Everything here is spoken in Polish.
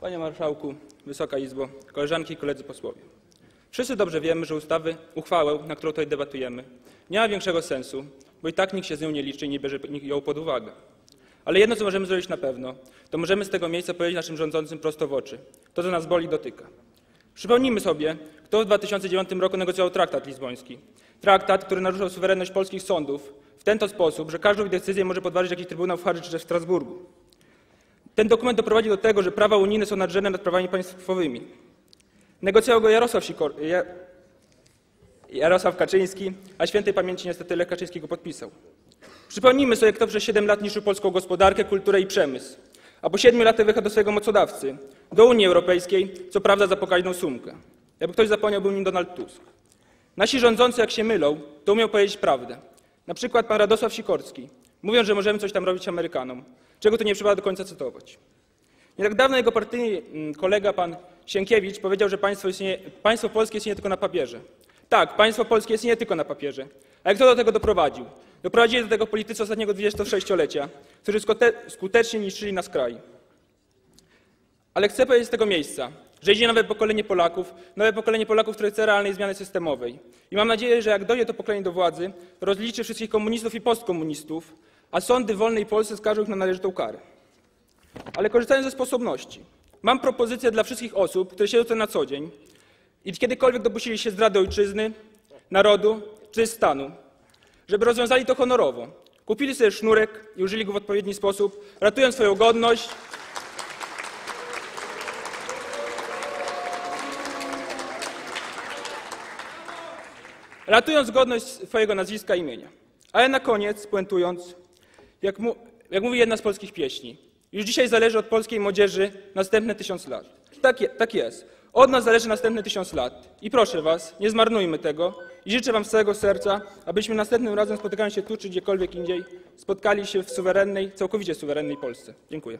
Panie Marszałku, Wysoka Izbo, koleżanki i koledzy posłowie. Wszyscy dobrze wiemy, że ustawy, uchwałę, nad którą tutaj debatujemy, nie ma większego sensu, bo i tak nikt się z nią nie liczy i nie bierze ją pod uwagę. Ale jedno, co możemy zrobić na pewno, to możemy z tego miejsca powiedzieć naszym rządzącym prosto w oczy. To, co nas boli, dotyka. Przypomnijmy sobie, kto w 2009 roku negocjował traktat lizboński. Traktat, który naruszał suwerenność polskich sądów w ten to sposób, że każdą decyzję może podważyć jakiś trybunał w Hadze czy w Strasburgu. Ten dokument doprowadził do tego, że prawa unijne są nadrzędne nad prawami państwowymi. Negocjował go Jarosław, Sikor... Ja... Jarosław Kaczyński, a świętej pamięci niestety Lech Kaczyński go podpisał. Przypomnijmy sobie, kto przez 7 lat niszczył polską gospodarkę, kulturę i przemysł, a po 7 latach wyjechał do swojego mocodawcy, do Unii Europejskiej, co prawda za pokaźną sumkę. Jakby ktoś zapomniał, był nim Donald Tusk. Nasi rządzący, jak się mylą, to umiał powiedzieć prawdę. Na przykład pan Radosław Sikorski, mówiąc, że możemy coś tam robić Amerykanom, czego tu nie trzeba do końca cytować. Nie tak dawno jego partyjny mm, kolega, pan Sienkiewicz, powiedział, że państwo, istnieje, państwo polskie tylko na papierze. Tak, państwo polskie istnieje tylko na papierze. Ale kto do tego doprowadził? Doprowadzili do tego politycy ostatniego 26-lecia, którzy skute- skutecznie niszczyli nasz kraj. Ale chcę powiedzieć z tego miejsca, że idzie nowe pokolenie Polaków, nowe pokolenie Polaków, które chce realnej zmiany systemowej. I mam nadzieję, że jak dojdzie to pokolenie do władzy, rozliczy wszystkich komunistów i postkomunistów, a sądy w wolnej Polsce skażą ich na należytą karę. Ale korzystając ze sposobności, mam propozycję dla wszystkich osób, które siedzą tu na co dzień i kiedykolwiek dopuścili się zdrady ojczyzny, narodu czy stanu, żeby rozwiązali to honorowo. Kupili sobie sznurek i użyli go w odpowiedni sposób, ratując swoją godność, ratując godność swojego nazwiska i imienia. Ale na koniec, puentując, jak, mu, jak mówi jedna z polskich pieśni, już dzisiaj zależy od polskiej młodzieży następne tysiąc lat. Tak, je, tak jest. Od nas zależy następne tysiąc lat. I proszę Was, nie zmarnujmy tego. I życzę Wam z całego serca, abyśmy następnym razem spotykając się tu czy gdziekolwiek indziej, spotkali się w suwerennej, całkowicie suwerennej Polsce. Dziękuję.